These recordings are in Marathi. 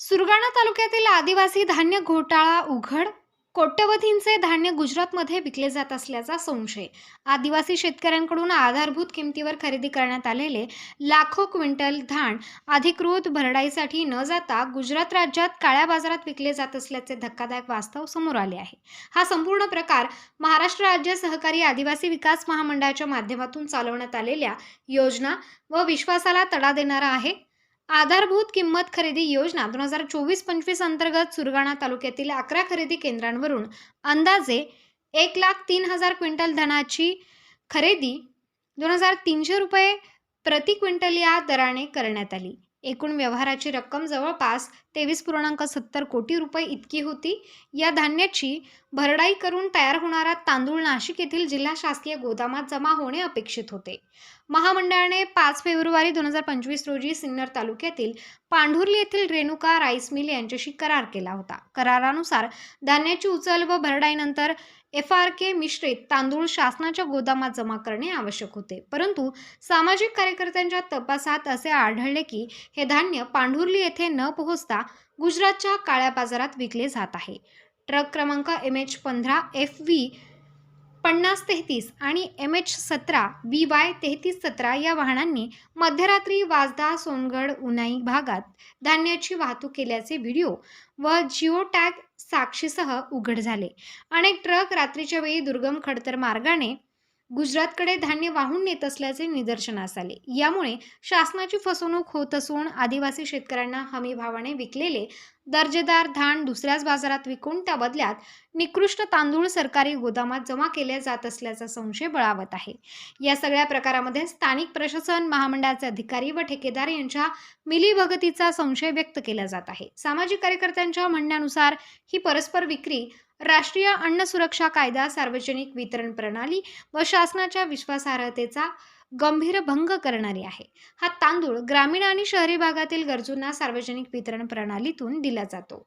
सुरगाणा तालुक्यातील आदिवासी धान्य घोटाळा उघड कोट्यवधींचे धान्य गुजरातमध्ये विकले जात असल्याचा संशय. आदिवासी शेतकऱ्यांकडून आधारभूत किमतीवर खरेदी करण्यात आलेले लाखो क्विंटल धान अधिकृत भरडाईसाठी न जाता गुजरात राज्यात काळ्या बाजारात विकले जात असल्याचे धक्कादायक वास्तव समोर आले आहे. हा संपूर्ण प्रकार महाराष्ट्र राज्य सहकारी आदिवासी विकास महामंडळाच्या माध्यमातून चालवण्यात आलेल्या योजना व विश्वासाला तडा देणारा आहे. आधारभूत किंमत खरेदी योजना दोन हजार चोवीस पंचवीस अंतर्गत सुरगाणा तालुक्यातील अकरा खरेदी केंद्रांवरून अंदाजे एक लाख तीन हजार क्विंटल धनाची खरेदी दोन हजार तीनशे रुपये प्रति क्विंटल या दराने करण्यात आली. एकूण व्यवहाराची रक्कम जवळपास तेवीस पूर्णांक सत्तर कोटी रुपये इतकी होती. या धान्याची भरडाई करून तयार होणारा तांदूळ नाशिक येथील जिल्हा शासकीय गोदामात जमा होणे अपेक्षित होते. महामंडळाने पाच फेब्रुवारी दोन हजार पंचवीस रोजी सिन्नर तालुक्यातील पांढुर्ली येथील रेणुका राईस मिल यांच्याशी करार केला होता. करारानुसार धान्याची उचल व भरडाईनंतर एफ आर के मिश्रित तांदूळ शासनाच्या गोदामात जमा करणे आवश्यक होते. परंतु सामाजिक कार्यकर्त्यांच्या तपासात असे आढळले की हे धान्य पांढुर्ली येथे न पोहोचता गुजरातच्या काळ्या बाजारात विकले जात आहे. ट्रक क्रमांक एम एच पंधरा एफ व्ही पन्नास तेहतीस आणि एम एच सतरा बी वाय तेहतीस सतरा या वाहनांनी मध्यरात्री वाजदा सोनगड उनाई भागात धान्याची वाहतूक केल्याचे व्हिडिओ व जिओ टॅग साक्षीसह उघड झाले. अनेक ट्रक रात्रीच्या वेळी दुर्गम खडतर मार्गाने गुजरातकडे धान्य वाहून नेत असल्याचे निदर्शनास आले. यामुळे शासनाची फसवणूक होत असून आदिवासी शेतकऱ्यांना हमी भावाने विकलेले दर्जेदार धान दुसऱ्याच बाजारात विकून त्या बदल्यात निकृष्ट तांदूळ सरकारी गोदामात जमा केले जात असल्याचा संशय बळावत आहे. या सगळ्या प्रकारामध्ये स्थानिक प्रशासन महामंडळाचे अधिकारी व ठेकेदार यांच्या मिलीभगतीचा संशय व्यक्त केला जात आहे. सामाजिक कार्यकर्त्यांच्या म्हणण्यानुसार ही परस्पर विक्री राष्ट्रीय अन्न सुरक्षा कायदा सार्वजनिक वितरण प्रणाली व शासनाच्या विश्वासार्हतेचा गंभीर भंग करणारी आहे. हा तांदूळ ग्रामीण आणि शहरी भागातील गरजूंना सार्वजनिक वितरण प्रणालीतून दिला जातो.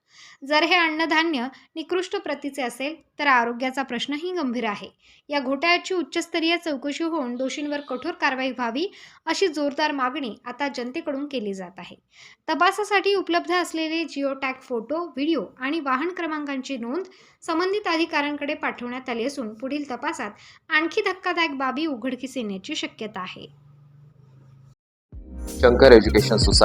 जर हे अन्नधान्य निकृष्ट प्रतीचे असेल तर आरोग्याचा प्रश्नही गंभीर आहे. या घोटाळ्याची उच्चस्तरीय चौकशी होऊन दोषींवर कठोर कारवाई व्हावी अशी जोरदार मागणी आता जनतेकडून केली जात आहे. तपासासाठी उपलब्ध असलेले जिओ टॅग फोटो व्हिडिओ आणि वाहन क्रमांकांची नोंद संबंधित अधिकाऱ्यांकडे पाठवण्यात आली असून पुढील तपासात आणखी धक्कादायक बाबी उघडकीस येण्याची शक्यता आहे. Shankar education society